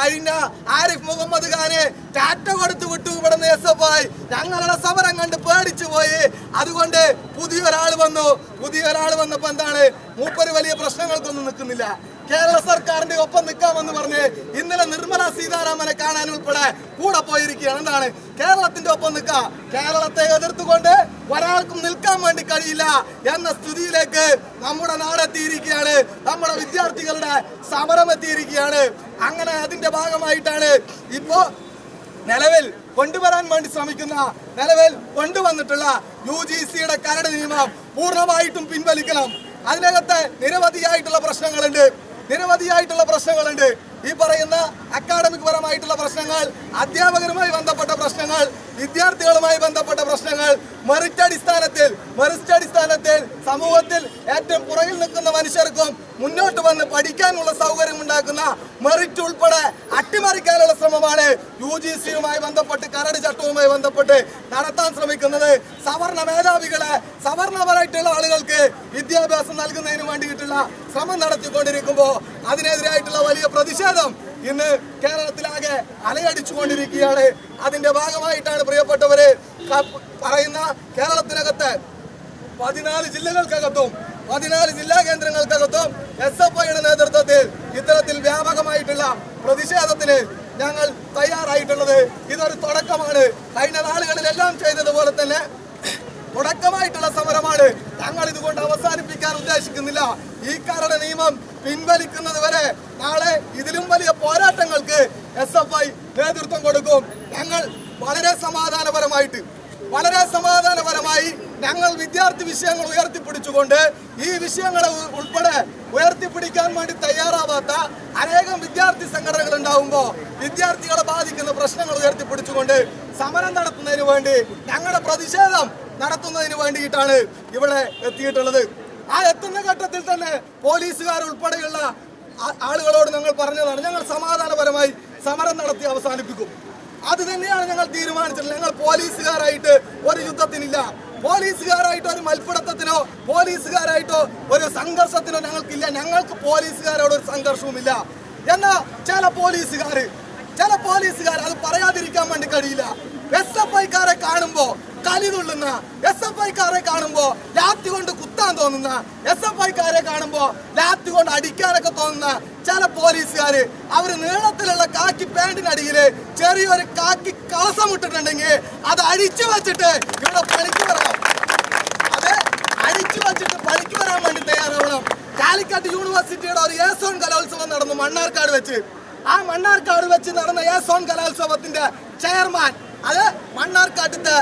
കഴിഞ്ഞ ആരിഫ് മുഹമ്മദ് ഖാനെ ടാറ്റ കൊടുത്തു വിട്ടു. ഇവിടുന്ന് എസ് എഫ് ഐ ഞങ്ങളുടെ സമരം കണ്ട് പേടിച്ചു പോയി. അതുകൊണ്ട് പുതിയൊരാൾ വന്നു. പുതിയൊരാൾ വന്നപ്പോ എന്താണ്? മൂപ്പര് വലിയ പ്രശ്നങ്ങൾക്കൊന്നും നിൽക്കുന്നില്ല. കേരള സർക്കാരിന്റെ ഒപ്പം നിൽക്കാമെന്ന് പറഞ്ഞ് ഇന്നലെ നിർമ്മല സീതാരാമനെ കാണാൻ ഉൾപ്പെടെ കൂടെ പോയിരിക്കുകയാണ്. എന്താണ്? കേരളത്തിന്റെ ഒപ്പം നിൽക്കുക കേരളത്തെ എതിർത്തുകൊണ്ട് ഒരാൾക്കും നിൽക്കാൻ വേണ്ടി കഴിയില്ല എന്ന സ്ഥിതിയിലേക്ക് നമ്മുടെ നാടെത്തിയിരിക്കുകയാണ് നമ്മുടെ വിദ്യാർത്ഥികളുടെ സമരം എത്തിയിരിക്കുകയാണ്. അങ്ങനെ അതിന്റെ ഭാഗമായിട്ടാണ് ഇപ്പോ നിലവിൽ കൊണ്ടുവരാൻ വേണ്ടി ശ്രമിക്കുന്ന നിലവിൽ കൊണ്ടുവന്നിട്ടുള്ള യു ജി സിയുടെ കരട് നിയമം പൂർണമായിട്ടും പിൻവലിക്കണം. അതിനകത്ത് നിരവധിയായിട്ടുള്ള പ്രശ്നങ്ങളുണ്ട്. നിരവധിയായിട്ടുള്ള പ്രശ്നങ്ങളുണ്ട്. ഈ പറയുന്ന അക്കാഡമിക് പരമായിട്ടുള്ള പ്രശ്നങ്ങൾ അധ്യാപകരുമായി ബന്ധപ്പെട്ട പ്രശ്നങ്ങൾ വിദ്യാർത്ഥികളുമായി ബന്ധപ്പെട്ട പ്രശ്നങ്ങൾ മെറിറ്റ് അടിസ്ഥാനത്തിൽ മെറിറ്റ് അടിസ്ഥാനത്തിൽ സമൂഹത്തിൽ ഏറ്റവും പുറകിൽ നിൽക്കുന്ന മനുഷ്യർക്കും മുന്നോട്ട് വന്ന് പഠിക്കാനുള്ള സൗകര്യം ഉണ്ടാക്കുന്ന മെറിറ്റ് ഉൾപ്പെടെ അട്ടിമറിക്കാനുള്ള ശ്രമമാണ് യു ജി സിയുമായി ബന്ധപ്പെട്ട് കരട് ചട്ടവുമായി ബന്ധപ്പെട്ട് നടത്താൻ ശ്രമിക്കുന്നത്. സവർണ മേധാവികളെ സവർണപരമായിട്ടുള്ള ആളുകൾക്ക് വിദ്യാഭ്യാസം നൽകുന്നതിന് വേണ്ടിയിട്ടുള്ള ശ്രമം നടത്തിക്കൊണ്ടിരിക്കുമ്പോൾ അതിനെതിരായിട്ടുള്ള വലിയ പ്രതിഷേധം ഇന്ന് കേരളത്തിലാകെ അലയടിച്ചുകൊണ്ടിരിക്കുകയാണ്. അതിന്റെ ഭാഗമായിട്ടാണ് പ്രിയപ്പെട്ടവര് പറയുന്ന കേരളത്തിനകത്ത് പതിനാല് ജില്ലകൾക്കകത്തും പതിനാല് ജില്ലാ കേന്ദ്രങ്ങൾക്കകത്തും എസ് എഫ് ഐയുടെ നേതൃത്വത്തിൽ ഇത്തരത്തിൽ വ്യാപകമായിട്ടുള്ള പ്രതിഷേധത്തിന് ഞങ്ങൾ തയ്യാറായിട്ടുള്ളത്. ഇതൊരു തുടക്കമാണ്. കഴിഞ്ഞ നാളുകളിലെല്ലാം ചെയ്തതുപോലെ തന്നെ തുടക്കമായിട്ടുള്ള സമരമാണ്. ഞങ്ങൾ ഇതുകൊണ്ട് അവസാനിപ്പിക്കാൻ ഉദ്ദേശിക്കുന്നില്ല. ഈ കരട് നിയമം പിൻവലിക്കുന്നത് വരെ നാളെ ഇതിലും വലിയ പോരാട്ടങ്ങൾക്ക് എസ് എഫ് ഐ നേതൃത്വം കൊടുക്കും. ഞങ്ങൾ വളരെ സമാധാനപരമായിട്ട് വളരെ സമാധാനപരമായി ഞങ്ങൾ വിദ്യാർത്ഥി വിഷയങ്ങൾ ഉയർത്തിപ്പിടിച്ചുകൊണ്ട് ഈ വിഷയങ്ങളെ ഉൾപ്പെടെ ഉയർത്തിപ്പിടിക്കാൻ വേണ്ടി തയ്യാറാവാത്ത അനേകം വിദ്യാർത്ഥി സംഘടനകൾ ഉണ്ടാവുമ്പോൾ വിദ്യാർത്ഥികളെ ബാധിക്കുന്ന പ്രശ്നങ്ങൾ ഉയർത്തിപ്പിടിച്ചുകൊണ്ട് സമരം നടത്തുന്നതിന് വേണ്ടി ഞങ്ങളുടെ പ്രതിഷേധം നടത്തുന്നതിന് വേണ്ടിയിട്ടാണ് ഇവിടെ എത്തിയിട്ടുള്ളത്. ആ എത്തുന്ന ഘട്ടത്തിൽ തന്നെ പോലീസുകാർ ഉൾപ്പെടെയുള്ള ആളുകളോട് ഞങ്ങൾ പറഞ്ഞതാണ് ഞങ്ങൾ സമാധാനപരമായി സമരം നടത്തി അവസാനിപ്പിക്കും. അത് തന്നെയാണ് ഞങ്ങൾ തീരുമാനിച്ചത് ഞങ്ങൾ പോലീസുകാരായിട്ട് ഒരു യുദ്ധത്തിനില്ല. പോലീസുകാരായിട്ട് ഒരു മൽപ്പിടുത്തത്തിനോ പോലീസുകാരായിട്ടോ ഒരു സംഘർഷത്തിനോ ഞങ്ങൾക്കില്ല. ഞങ്ങൾക്ക് പോലീസുകാരോട് ഒരു സംഘർഷവുമില്ല. എന്നാ ചില പോലീസുകാർ ചില പോലീസുകാർ അത് പറയാതിരിക്കാൻ വേണ്ടി കഴിയില്ല. എസ് എഫ് ഐക്കാരെ കാണുമ്പോ കലി തുള്ളുന്ന എസ് എഫ് ഐക്കാരെ കാണുമ്പോ ലാത്തി കൊണ്ട് കുത്താൻ തോന്നുന്ന എസ് എഫ് ഐക്കാരെ കാണുമ്പോ ലാത്തി കൊണ്ട് അടിക്കാനൊക്കെ തോന്നുന്ന ചില പോലീസുകാര് അവർ നീളത്തിലുള്ള കാക്കി പാന്റിനടിയിൽ ചെറിയൊരു കാക്കി കളസം ഇട്ടിട്ടുണ്ടെങ്കിൽ അത് അഴിച്ചു വെച്ചിട്ട് ഇവിടെ പണിക്ക് വരണം. അത് അഴിച്ചു വെച്ചിട്ട് പണിക്ക് വരാൻ വേണ്ടി തയ്യാറാവണം. കാലിക്കറ്റ് യൂണിവേഴ്സിറ്റിയുടെ ഒരു ഏസോൺ കലോത്സവം നടന്നു മണ്ണാർക്കാട് വെച്ച്. ആ മണ്ണാർക്കാട് വെച്ച് നടന്ന ഏസോൺ കലോത്സവത്തിന്റെ ചെയർമാൻ അത് മണ്ണാർക്കാട്ടത്തെ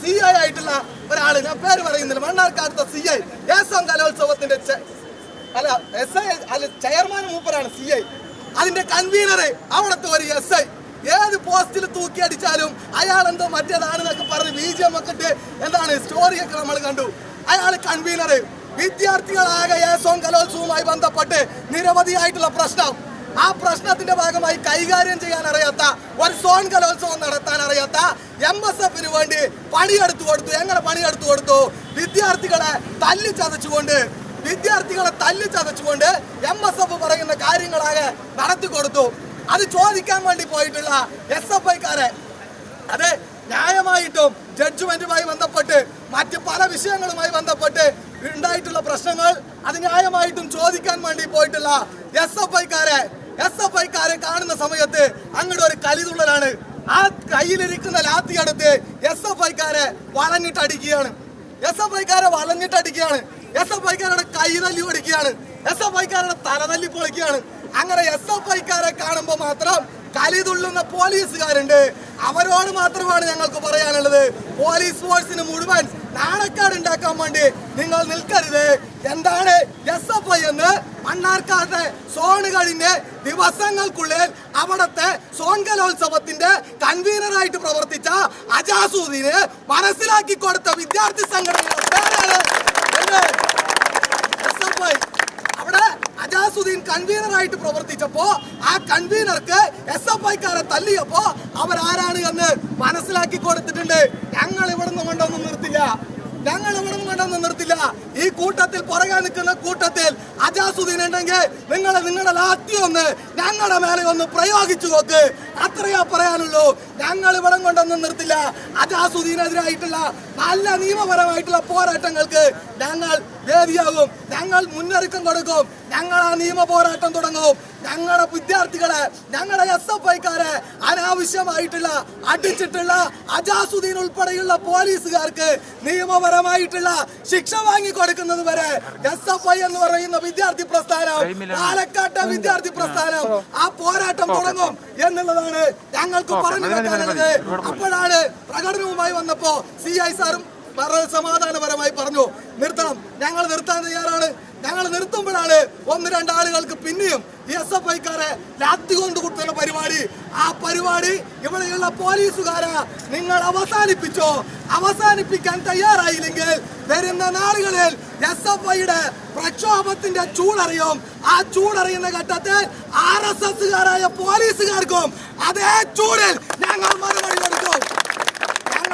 സി ഐ ആയിട്ടുള്ള ഒരാൾ. ഞാൻ പേര് പറയുന്നില്ല. മണ്ണാർക്കാടുത്ത സി ഐ ഏസോൺ കലോത്സവത്തിന്റെ അല്ല എസ് ഐ അല്ല ചെയർമാൻ മൂപ്പരാണ് സി ഐ അതിന്റെ കൺവീനർ അവിടുത്തെ ഒരു എസ് ഐ ഏത് പോസ്റ്റിൽ തൂക്കി അടിച്ചാലും അയാൾ എന്തോ മറ്റേതാണെന്നൊക്കെ പറഞ്ഞ് ബി ജി എം ഒക്കെ ഇട്ട് എന്താണ് നമ്മൾ കണ്ടു. അയാൾ കൺവീനർ വിദ്യാർത്ഥികളാകെ ഏസോൺ കലോത്സവവുമായി ബന്ധപ്പെട്ട് നിരവധിയായിട്ടുള്ള പ്രശ്നം. ആ പ്രശ്നത്തിന്റെ ഭാഗമായി കൈകാര്യം ചെയ്യാൻ അറിയാത്ത ഒരു സോൺ കലോത്സവം നടത്താൻ അറിയാത്ത എം എസ് എഫിന് വേണ്ടി പണിയെടുത്തു കൊടുത്തു. എങ്ങനെ പണിയെടുത്തു കൊടുത്തു? വിദ്യാർത്ഥികളെ തല്ലി ചതച്ചുകൊണ്ട് വിദ്യാർത്ഥികളെ തല്ലി ചതച്ചുകൊണ്ട് എം എസ് എഫ് പറയുന്ന കാര്യങ്ങളാകെ നടത്തി കൊടുത്തു. അത് ചോദിക്കാൻ വേണ്ടി പോയിട്ടുള്ള എസ് എഫ് ഐക്കാരെ അത് ന്യായമായിട്ടും ജഡ്ജ്മെന്റുമായി ബന്ധപ്പെട്ട് മറ്റ് പല വിഷയങ്ങളുമായി ബന്ധപ്പെട്ട് ഉണ്ടായിട്ടുള്ള പ്രശ്നങ്ങൾ അത് ന്യായമായിട്ടും ചോദിക്കാൻ വേണ്ടി പോയിട്ടുള്ള എസ് എഫ് ഐക്കാരെ എസ് എഫ് ഐക്കാരെ കാണുന്ന സമയത്ത് അങ്ങോട്ട് ഒരു കലിതുള്ളലാണ്. ആ കയ്യിലിരിക്കുന്ന ലാത്തി എടുത്ത് എസ് എഫ് ഐക്കാരെ വളഞ്ഞിട്ട് അടിക്കുകയാണ് എസ് എഫ് ഐക്കാരെ വളഞ്ഞിട്ട് അടിക്കുകയാണ് എസ് എഫ് ഐക്കാരുടെ കൈ തല്ലി ഓടിക്കുകയാണ്. എസ് എഫ് ഐക്കാരുടെ തല തല്ലി പൊളിക്കുകയാണ്. അങ്ങനെ എസ് എഫ് ഐക്കാരെ കാണുമ്പോൾ മാത്രം കലിതുള്ളുന്ന പോലീസുകാരുണ്ട്. അവരോട് മാത്രമാണ് ഞങ്ങൾക്ക് പറയാനുള്ളത്. പോലീസ് ഫോഴ്സിന് മുഴുവൻ നാണക്കാട് ഉണ്ടാക്കാൻ വേണ്ടി നിങ്ങൾ നിൽക്കരുത്. എന്താണ് എന്ന് മണ്ണാർക്കാട്ടെ സോണുകളിന്റെ ദിവസങ്ങൾക്കുള്ളിൽ അവിടത്തെ സോൺ കലോത്സവത്തിന്റെ കൺവീനറായിട്ട് പ്രവർത്തിച്ച അജാസൂദിന് മനസ്സിലാക്കി കൊടുത്ത വിദ്യാർത്ഥി സംഘടനയുടെ അവിടെ അജാസുദ്ദീൻ കൺവീനറായിട്ട് പ്രവർത്തിച്ചപ്പോ ആ കൺവീനർക്ക് എസ് എഫ് ഐക്കാരെ തല്ലിയപ്പോ അവരാരാണ് എന്ന് മനസ്സിലാക്കി കൊടുത്തിട്ടുണ്ട്. ഞങ്ങൾ ഇവിടുന്ന് കൊണ്ടൊന്നും നിർത്തില്ല. ഞങ്ങൾ ഇവിടെ കൊണ്ടൊന്നും നിർത്തില്ല. ഈ കൂട്ടത്തിൽ പുറകെ നിൽക്കുന്ന കൂട്ടത്തിൽ അജാസുദ്ദീൻ ഉണ്ടെങ്കിൽ നിങ്ങൾ നിങ്ങളുടെ ലാത്തി ഒന്ന് ഞങ്ങളുടെ മേലെ ഒന്ന് പ്രയോഗിച്ചു നോക്ക്. അത്രയാ പറയാനുള്ളൂ. ഞങ്ങൾ ഇവിടെ കൊണ്ടൊന്നും നിർത്തില്ല. അജാസുദ്ദീനെതിരായിട്ടുള്ള നല്ല നിയമപരമായിട്ടുള്ള പോരാട്ടങ്ങൾക്ക് ഞങ്ങൾ വേദിയാകും ഞങ്ങൾ മുന്നൊരുക്കം കൊടുക്കും. ഞങ്ങൾ ആ നിയമ പോരാട്ടം തുടങ്ങും. ഞങ്ങളുടെ വിദ്യാർത്ഥികളെ ഞങ്ങളുടെ എസ് എഫ് ഐക്കാരെ അനാവശ്യമായിട്ടുള്ള അടിച്ചിട്ടുള്ള അജാസുദ്ദീൻ ഉൾപ്പെടെയുള്ള പോലീസുകാർക്ക് നിയമപരമായിട്ടുള്ള ശിക്ഷ വാങ്ങി കൊടുക്കുന്നത് വരെ എസ് എഫ് ഐ എന്ന് പറയുന്ന വിദ്യാർത്ഥി പ്രസ്ഥാനം പാലക്കാട്ടെ വിദ്യാർത്ഥി പ്രസ്ഥാനം ആ. പോരാട്ടം തുടങ്ങും എന്നുള്ളതാണ് ഞങ്ങൾക്ക് പറഞ്ഞു വെക്കാനുള്ളത് അപ്പോഴാണ് പ്രകടനവുമായി വന്നപ്പോ സി ഐ സാറും വളരെ സമാധാനപരമായി പറഞ്ഞു നിർത്തണം. ഞങ്ങൾ നിർത്താൻ തയ്യാറാണ്. ഞങ്ങൾ നിർത്തുമ്പോഴാണ് ഒന്ന് രണ്ടാളുകൾക്ക് പിന്നെയും എസ് എഫ് ഐക്കാരെ ലാത്തി കൊണ്ട് കുത്തുന്ന പരിപാടി. ആ പരിപാടി ഇവിടെയുള്ള പോലീസുകാരെ. നിങ്ങൾ അവസാനിപ്പിച്ചോ? അവസാനിപ്പിക്കാൻ തയ്യാറായില്ലെങ്കിൽ വരുന്ന നാളുകളിൽ എസ് എഫ് ഐയുടെ പ്രക്ഷോഭത്തിന്റെ ചൂടറിയും. ആ ചൂടറിയുന്ന ഘട്ടത്തിൽ ആർ എസ് എസുകാരായ പോലീസുകാർക്കും അതേ ചൂടിൽ ഞങ്ങൾ മറുപടി കൊടുക്കും.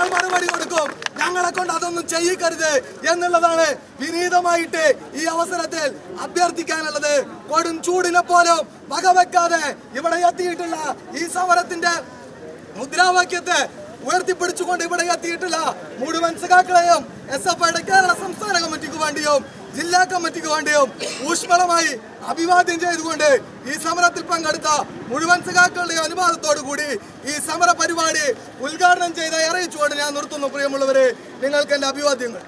ഞങ്ങൾ മറുപടി കൊടുക്കും. ഞങ്ങളെ കൊണ്ട് അതൊന്നും ചെയ്യിക്കരുത് എന്നുള്ളതാണ് വിനീതമായിട്ട് ഈ അവസരത്തിൽ അഭ്യർത്ഥിക്കാനുള്ളത്. കൊടും ചൂടിനെ പോലും വകവെക്കാതെ ഇവിടെ എത്തിയിട്ടുള്ള ഈ സമരത്തിന്റെ മുദ്രാവാക്യത്തെ ഉയർത്തിപ്പിടിച്ചുകൊണ്ട് ഇവിടെ എത്തിയിട്ടുള്ള മുഴുവൻ സഖാക്കളെയും എസ് എഫ് ഐയുടെ കേരള സംസ്ഥാന കമ്മിറ്റിക്ക് വേണ്ടിയും ജില്ലാ കമ്മിറ്റിക്ക് വേണ്ടിയും ഊഷ്മളമായി അഭിവാദ്യം ചെയ്തുകൊണ്ട് ഈ സമരത്തിൽ പങ്കെടുത്ത മുഴുവൻ സഖാക്കളുടെ അനുവാദത്തോടു കൂടി ഈ സമര പരിപാടി ഉദ്ഘാടനം ചെയ്ത് അറിയിച്ചുകൊണ്ട് ഞാൻ നിർത്തുന്നു. പ്രിയമുള്ളവരെ നിങ്ങൾക്ക് എന്റെ അഭിവാദ്യങ്ങൾ.